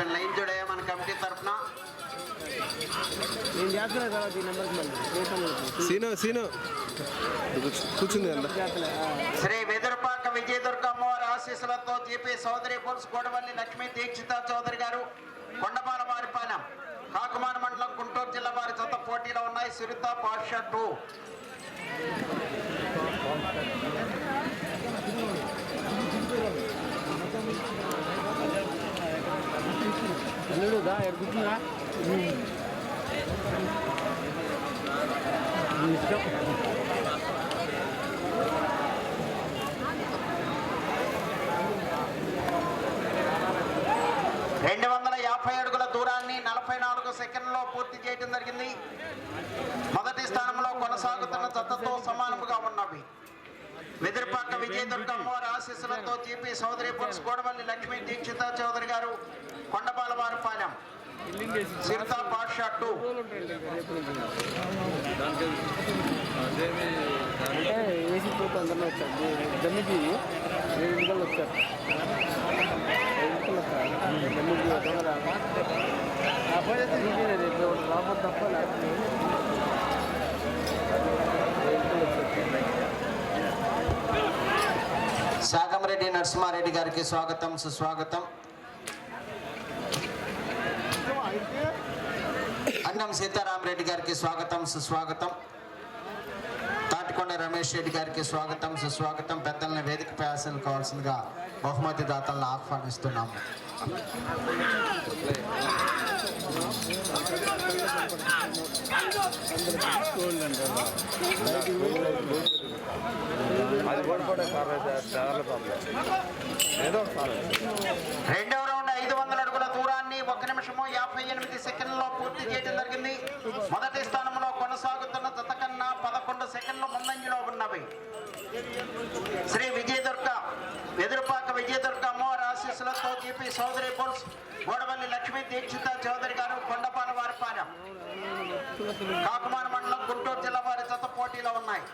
కొంచెం లైన్ చూడయా మన కమిటీ తరఫున. నేను చేస్తున్నా తర్వాత ఈ నెంబర్కి మళ్ళీ. చేస్తాను సీను సీను. కూర్చుంది కదా. చేస్తలే శ్రీ వెదురుపాక విజయదుర్గ అమ్మవారి ఆశీస్సులతో జీపీ సోదరి పులుసు గోడవల్లి లక్ష్మీ దీక్షిత చౌదరి గారు కొండపాల వారిపాలెం కాకుమాన మండలం గుంటూరు జిల్లా వారి జత పోటీలో ఉన్నాయి. సురిత పాషా టూ. అల్లుడు దా ఇష్టం రెండు వందల యాభై అడుగుల దూరాన్ని నలభై నాలుగు సెకండ్లో పూర్తి చేయడం జరిగింది. మొదటి స్థానంలో కొనసాగుతున్న జతతో సమానముగా ఉన్నవి. వెదిరిపాక విజయదుర్గ అమ్మవారి ఆశీస్సులతో జీపీ సోదరి పురుష్ గోడవల్లి లక్ష్మీ దీక్షిత చౌదరి గారు కొండపాల వారిపాలెం బిల్డింగ్ వేసి సిరితా పాషా టూ. అంటే ఏసీ వచ్చారు. ఏడు వచ్చారు? ఏడు వచ్చారు? తొందర అబ్బాయి అయితే తప్ప లేకపోతే వచ్చారు సాగమరెడ్డి నరసింహారెడ్డి గారికి స్వాగతం సుస్వాగతం. అన్నం సీతారామరెడ్డి గారికి స్వాగతం సుస్వాగతం. తాటికొండ రమేష్ రెడ్డి గారికి స్వాగతం సుస్వాగతం. పెద్దల్ని వేదికపై ఆశలు కావాల్సిందిగా బహుమతి దాతలను ఆహ్వానిస్తున్నాము రెండవ అడుగుల ఒక నిమిషము యాభై ఎనిమిది సెకండ్లో పూర్తి చేయడం జరిగింది. మొదటి స్థానంలో కొనసాగుతున్న జతకన్నా పదకొండు సెకండ్లు ముందంజలో ఉన్నవి. శ్రీ విజయదుర్గ ఎదురుపాక విజయదుర్గ అమ్మవారి ఆశీస్సులతో జీపీ సోదరి పుల్స్ గోడవల్లి లక్ష్మీ దీక్షిత చౌదరి గారు కొండపాల వారిపాలెం కాకుమాన మండలం గుంటూరు జిల్లా వారి జత పోటీలో ఉన్నాయి.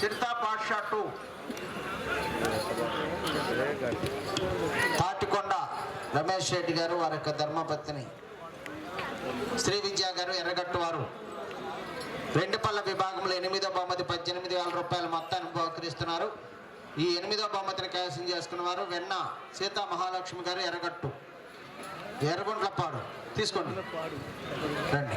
సిరితా పాషా టూ. పాటికొండ రమేష్ రెడ్డి గారు వారి యొక్క ధర్మపత్ని. శ్రీ విద్యా గారు ఎర్రగట్టు వారు. రెండు పళ్ళ విభాగంలో ఎనిమిదో బహుమతి పద్దెనిమిది వేల రూపాయల మొత్తాన్ని బహుకరిస్తున్నారు. ఈ ఎనిమిదో బహుమతిని కైవసం చేసుకున్న వారు వెన్న సీతా మహాలక్ష్మి గారు ఎర్రగట్టు. ఎర్రగుంట్లపాడు తీసుకోండి. రండి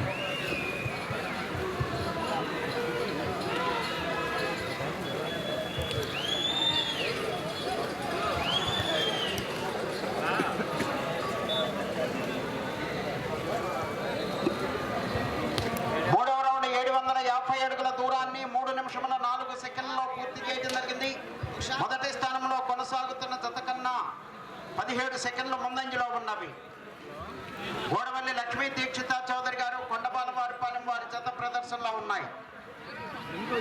మూడవ రౌండ్ ఏడు వందల యాభై అడుగుల దూరాన్ని మూడు నిమిషముల నాలుగు సెకండ్లలో పూర్తి చేయడం జరిగింది మొదటి స్థానంలో కొనసాగుతున్న జత కన్నా పదిహేడు సెకండ్లు ముందంజలో ఉన్నవి. గోడవల్లి లక్ష్మీ దీక్షిత చౌదరి గారు కొండపాల వారిపాలెం వారి జత ప్రదర్శనలో ఉన్నాయి. ఇప్పుడు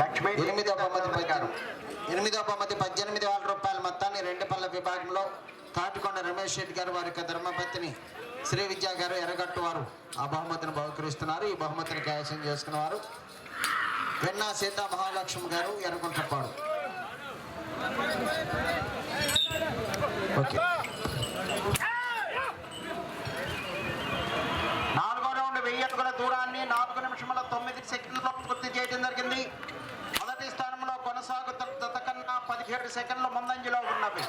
లక్ష్మీ ఎనిమిదో బహుమతి పలికారు. ఎనిమిదో బహుమతి పద్దెనిమిది వేల రూపాయల మొత్తాన్ని రెండు పళ్ళ విభాగంలో తాటికొండ రమేష్ రెడ్డి గారు వారి యొక్క ధర్మపత్ని శ్రీ విద్యా గారు ఎర్రగట్టు వారు ఆ బహుమతిని బహుకరిస్తున్నారు. ఈ బహుమతిని కైవసం చేసుకున్నవారు వెన్నా సీతా మహాలక్ష్మి గారు ఎర్రగుంటపాడు ఓకే నాలుగో రౌండ్ వెయ్యి అడుగుల దూరాన్ని స్థానంలో తొమ్మిది సెకండ్లు పూర్తి చేయడం జరిగింది. మొదటి స్థానంలో కొనసాగుతున్న జత కన్నా పదిహేడు సెకండ్లు ముందంజలో ఉన్నవి.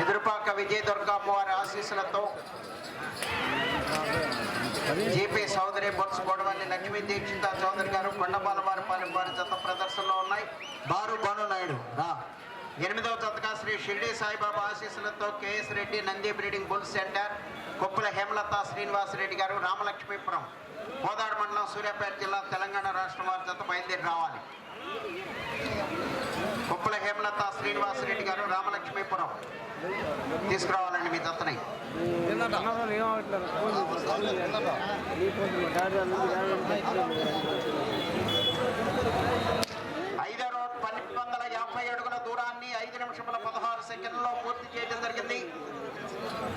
ఎదురుపాక విజయ దాని వారి అమ్మవారి ఆశీస్సులతో జీపీ చౌదరి బొత్స గొడవల్లి లక్ష్మీ దీక్షిత చౌదరి గారు కొండపాల వారిపాలెం వారి జత ప్రదర్శనలో ఉన్నాయి. బారు భాను నాయుడు రా. ఎనిమిదవ జతగా శ్రీ షిర్డి సాయిబాబా ఆశీస్సులతో KS Reddy Nandi breeding bull centre Kuppala Hemalatha Srinivasareddy గారు రామలక్ష్మీపురం. కోదాడు మండలం సూర్యాపేట జిల్లా తెలంగాణ రాష్ట్రం వారి జత బయలుదేరి రావాలి. కుప్పల హేమలత శ్రీనివాసరెడ్డి గారు రామలక్ష్మీపురం. తీసుకురావాలండి మీ దత్తని. ఐదో రోడ్ పన్నెండు వందల యాభై అడుగుల దూరాన్ని ఐదు నిమిషముల పదహారు సెకండ్లలో పూర్తి చేయడం జరిగింది.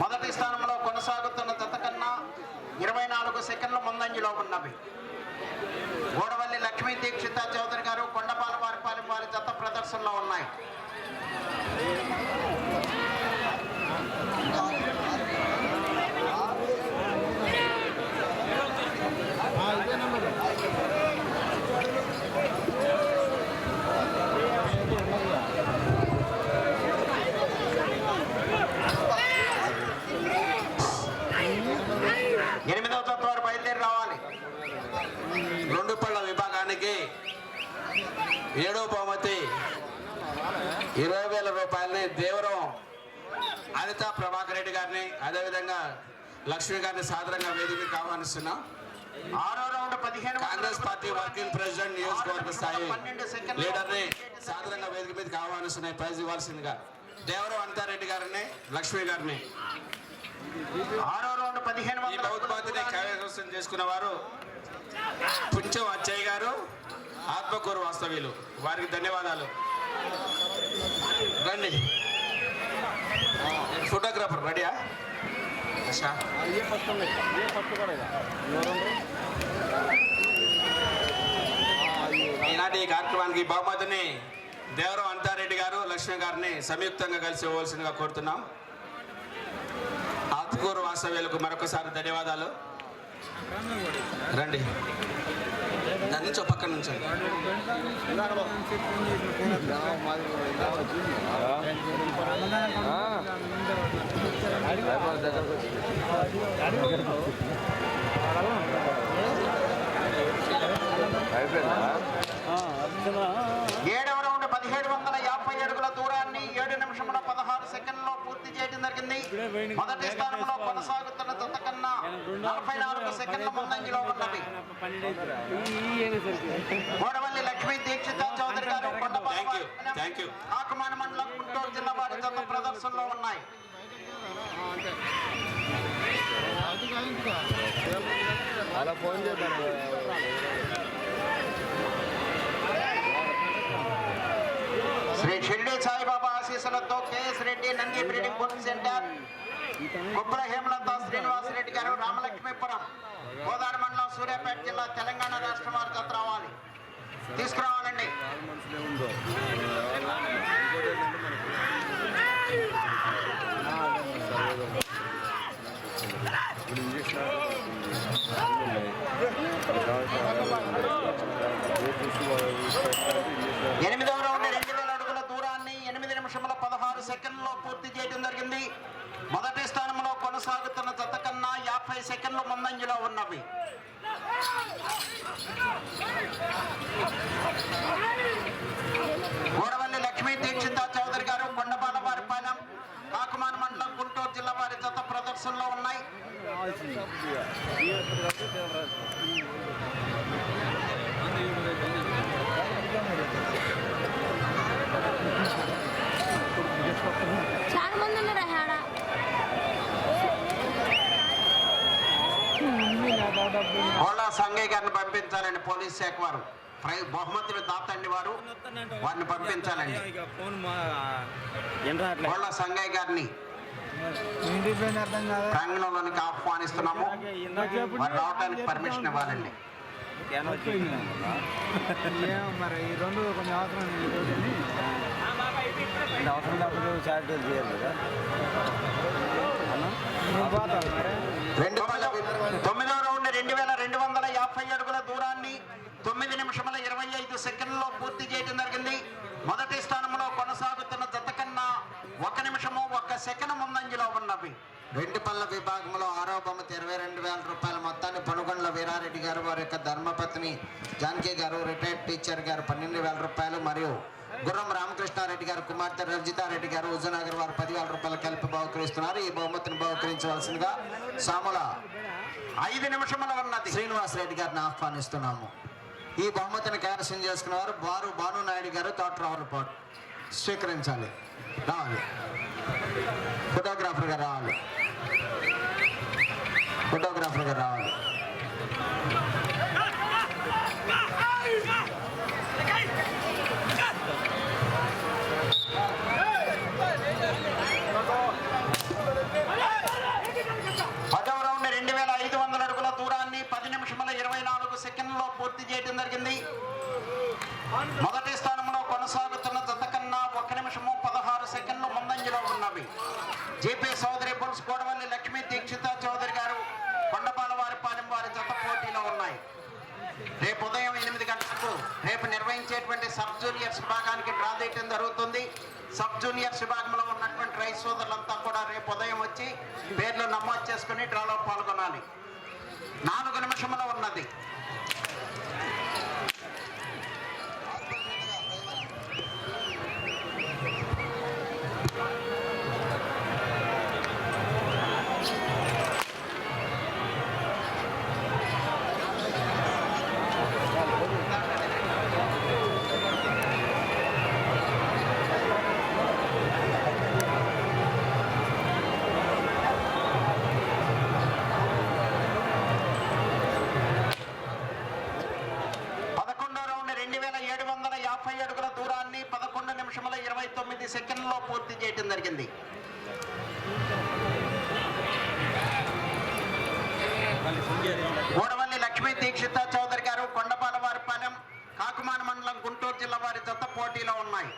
మొదటి స్థానంలో కొనసాగుతున్న జత కన్నా ఇరవై నాలుగు సెకండ్ల ముందంజలో ఉన్నవి. గోడవల్లి లక్ష్మీ దీక్షిత చౌదరి గారు కొండపాల వారిపాలెం వారి జత ప్రదర్శనలో ఉన్నాయి ఎనిమిదవ జత వారు బయలుదేరి రావాలి రెండు పళ్ళ విభాగానికి ఏడో బహుమతి ఇరవై వేల రూపాయలని దేవరం అనిత ప్రభాకర్ రెడ్డి గారిని అదేవిధంగా లక్ష్మి గారిని సాధారణంగా వేదికకి ఆహ్వానిస్తున్నాం. ఆరో రౌండ్ పదిహేను కాంగ్రెస్ పార్టీ వర్కింగ్ ప్రెసిడెంట్ నియోజకవర్గ స్థాయి లీడర్ని సాధారణంగా వేదిక మీదకి ఆహ్వానిస్తున్నాయి. ప్రైజ్ ఇవ్వాల్సిందిగా. దేవరం అనితారెడ్డి గారిని లక్ష్మి గారిని. ఆరో రౌండ్ పదిహేను ఈ బహుమతిని కైవసం చేసుకున్న వారు పుంచం అచ్చయ్య గారు ఆత్మకూరు వాస్తవ్యులు. వారికి ధన్యవాదాలు. రండి. ఫోటోగ్రాఫర్ రెడీయా? ఈనాటి కార్యక్రమానికి బహుమతిని దేవరం అంతారెడ్డి గారు లక్ష్మి గారిని సంయుక్తంగా కలిసి ఇవ్వవలసిందిగా కోరుతున్నాం. ఆత్మకూరు వాస్తవ్యులకు మరొకసారి ధన్యవాదాలు. రండి. దాని నుంచి పక్కన నుంచి ఏడవ రౌండ్ పదిహేడు వందల యాభై అడుగుల దూరాన్ని ఏడు నిమిషముల పదహారు సెకండ్లో పూర్తి చేయడం జరిగింది. మొదటి స్థానంలో కొనసాగుతున్న జత కన్నా నలభై నాలుగు సెకండ్ల ముందంజలో ఉన్నవి గోడవల్లి లక్ష్మీ దీక్షిత చౌదరి గారు. ఆకుమాన మండలం గుంటూరు జిల్లా వారి జత ప్రదర్శనలో ఉన్నాయి. అలా ఫోన్ చేద్దాం. శ్రీ షిర్డి సాయిబాబా ఆశీస్సులతో KS Reddy Nandi breeding bull centre Kupra Hemalatha Srinivas Reddy గారు రామలక్ష్మీపురం గోదావరి మండలం సూర్యాపేట జిల్లా తెలంగాణ రాష్ట్రం వారి రావాలి. తీసుకురావాలండి ఎనిమిదవ రౌండ్ రెండు వేల అడుగుల దూరాన్ని ఎనిమిది నిమిషముల పదహారు సెకండ్లో పూర్తి చేయడం జరిగింది మొదటి స్థానంలో కొనసాగుతున్న జత కన్నా యాభై సెకండ్లు ముందంజలో ఉన్నవి గోడవల్లి లక్ష్మీ దీక్షిత చౌదరి గారు కొండపాల వారిపాలెం కాకుమాన మండలం గుంటూరు జిల్లా వారి జత ప్రదర్శనలో ఉన్నాయి చాలా మంది ఉన్నారు ఆడ కోళ్ళ సంగయ్య గారిని పంపించాలండి పోలీస్ శాఖ వారు ప్రై బహుమతులు దాతండి వారు వారిని పంపించాలండి కోళ్ళ సంగయ్య గారిని ప్రాంగణంలోనికి ఆహ్వానిస్తున్నాము వారు రావడానికి పర్మిషన్ ఇవ్వాలండి ఏమో మరి ఈ రెండు కొంచెం అవసరం ఉంది ఈ రోజుని. అంటే అవసరం లేకపోతే చారిటీలు చేయాలి కదా నువ్వు పోతావు మరి రెండు పళ్ళ తొమ్మిదో రౌండ్ రెండు వేల రెండు వందల యాభై అడుగుల దూరాన్ని తొమ్మిది నిమిషముల ఇరవై ఐదు సెకండ్లో పూర్తి చేయడం జరిగింది. మొదటి స్థానంలో కొనసాగుతున్న జత కన్నా ఒక నిమిషము ఒక సెకండ్ ముందంజలో ఉన్నవి. రెండు పళ్ళ విభాగంలో ఆరో బొమ్మతి ఇరవై రెండు వేల రూపాయల మొత్తాన్ని పనుగొండ్ల వీరారెడ్డి గారు వారి యొక్క ధర్మపత్ని జానకి గారు రిటైర్డ్ టీచర్ గారు పన్నెండు వేల రూపాయలు మరియు గుర్రం రామకృష్ణారెడ్డి గారు కుమార్తె రజితారెడ్డి గారు ఉజనగర్ వారు పదివేల రూపాయలు కలిపి బహుకరిస్తున్నారు. ఈ బహుమతిని బహుకరించవలసిందిగా సాముల ఐదు నిమిషముల ఉన్నది. శ్రీనివాసరెడ్డి గారిని ఆహ్వానిస్తున్నాము. ఈ బహుమతిని కైవసం చేసుకున్న వారు బారు భాను నాయుడు గారు తోటరావులపాటు స్వీకరించాలి. రావాలి. ఫోటోగ్రాఫర్ గారు రావాలి. ఫోటోగ్రాఫర్ గారు రావాలి. పూర్తి చేయడం జరిగింది. మొదటి స్థానంలో కొనసాగుతున్న జత ఒక నిమిషము పదహారు సెకండ్లు ముందంజలో ఉన్నవి. జేపీ చౌదరి బుల్స్ కోడవల్లి లక్ష్మీ దీక్షిత చౌదరి గారు కొండపాల వారి పాలెం వారి జత పోటీలో ఉన్నాయి. రేపు ఉదయం ఎనిమిది గంటలకు రేపు నిర్వహించేటువంటి సబ్ జూనియర్స్ విభాగానికి డ్రా తీయటం జరుగుతుంది. సబ్ జూనియర్స్ విభాగంలో ఉన్నటువంటి రైతు సోదరులంతా కూడా రేపు ఉదయం వచ్చి పేర్లు నమోదు చేసుకుని పూర్తి చేయటం జరిగింది. గూడవల్లి లక్ష్మీ దీక్షిత చౌదరి గారు కొండపాల వారి కాకుమాన మండలం గుంటూరు జిల్లా వారి జత పోటీలో ఉన్నాయి.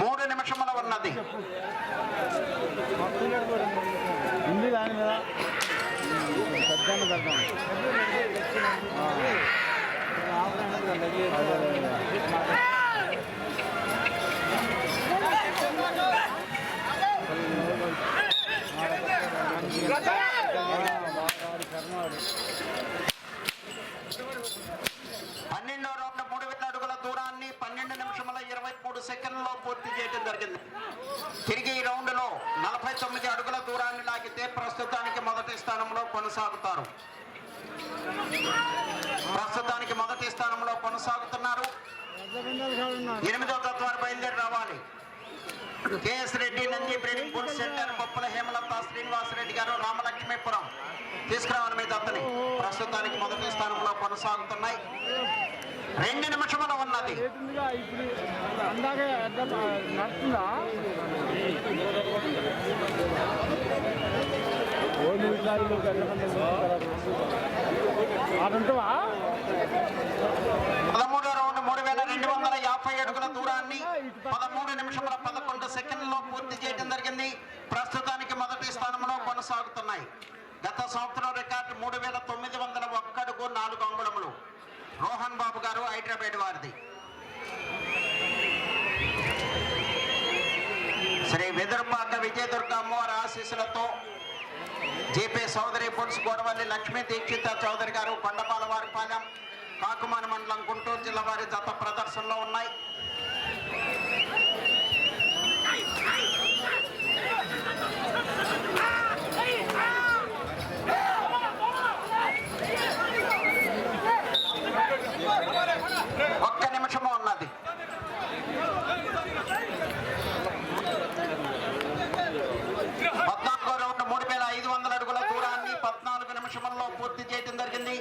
మూడు నిమిషముల ఉన్నది. ఉంది పెద్దాన్ని పెడదాం పన్నెండో రౌండ్ మూడు వేల అడుగుల దూరాన్ని పన్నెండు నిమిషముల ఇరవై మూడు సెకండ్లో పూర్తి చేయడం జరిగింది. తిరిగి ఈ రౌండ్లో నలభై తొమ్మిది అడుగుల దూరాన్ని లాగితే ప్రస్తుతం కొనసాగుతారు. ప్రస్తుతానికి మొదటి స్థానంలో కొనసాగుతున్నారు. ఎనిమిదో తత్వాలు బయలుదేరి రావాలి. KS Reddy Nandi breeding food centre Boppala Hemalatha Srinivas Reddy గారు రామలక్ష్మీపురం తీసుకురావాలి మీ దత్తని. ప్రస్తుతానికి మొదటి స్థానంలో కొనసాగుతున్నాయి. రెండు నిమిషములు ఉన్నది. నడుతుందా పదమూడు రౌండ్ మూడు వేల రెండు వందల యాభై అడుగుల దూరాన్ని పదమూడు నిమిషముల పదకొండు సెకండ్లో పూర్తి చేయడం జరిగింది. ప్రస్తుతానికి మొదటి స్థానంలో కొనసాగుతున్నాయి. గత సంవత్సరం రికార్డు మూడు వేల తొమ్మిది వందల ఒక్కడుగు నాలుగు అంగుళములు. రోహన్ బాబు గారు హైదరాబాద్ వారిది. శ్రీ విదర్భాక విజయదుర్గ అమ్మవారి ఆశీస్సులతో జేపీ సోదరి పులుసు గోడవల్లి లక్ష్మీ దీక్షిత చౌదరి గారు కొండపాల వారిపాలెం పాలెం మండలం గుంటూరు జిల్లా వారి జత ప్రదర్శనలో ఉన్నాయి ఒక్క నిమిషము ఉన్నది పద్నాలుగో రౌండ్ మూడు వేల ఐదు వందల అడుగుల దూరాన్ని పద్నాలుగు నిమిషముల్లో పూర్తి చేయడం జరిగింది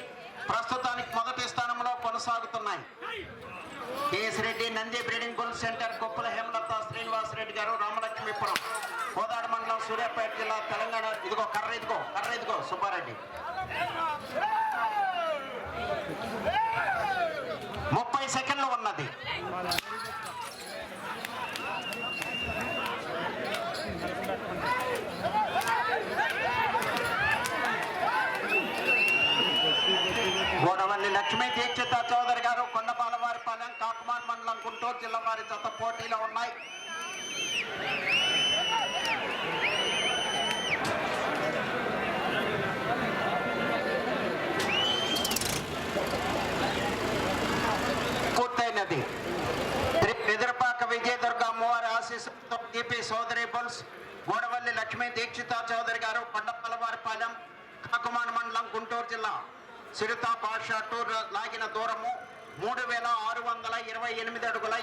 ప్రస్తుతానికి మొదటి స్థానంలో కొనసాగుతున్నాయి KS Reddy Nandi breeding bull centre Koppula Hemalatha Srinivas Reddy గారు కోదాడ మండలం సూర్యాపేట జిల్లా తెలంగాణ. ఇదిగో కర్ర ఇదిగో కర్ర ఇదిగో సుబ్బారెడ్డి. ముప్పై సెకండ్లు ఉన్నది. గోడవల్లి లక్ష్మీ దీక్షిత చౌదరి గారు కొండపాల వారి పాలెం కాకుమాన్ మండలం గుంటూరు జిల్లా వారి జత పోటీలో ఉన్నాయి. సోదరి బుల్స్ గోడవల్లి లక్ష్మీ దీక్షిత చౌదరి గారు పండపలవారిపాలెం కాకుమాన్ మండలం గుంటూరు జిల్లా. సిరితా పాషా టూర్ లాగిన దూరము మూడు వేల ఆరు వందల ఇరవై ఎనిమిది అడుగుల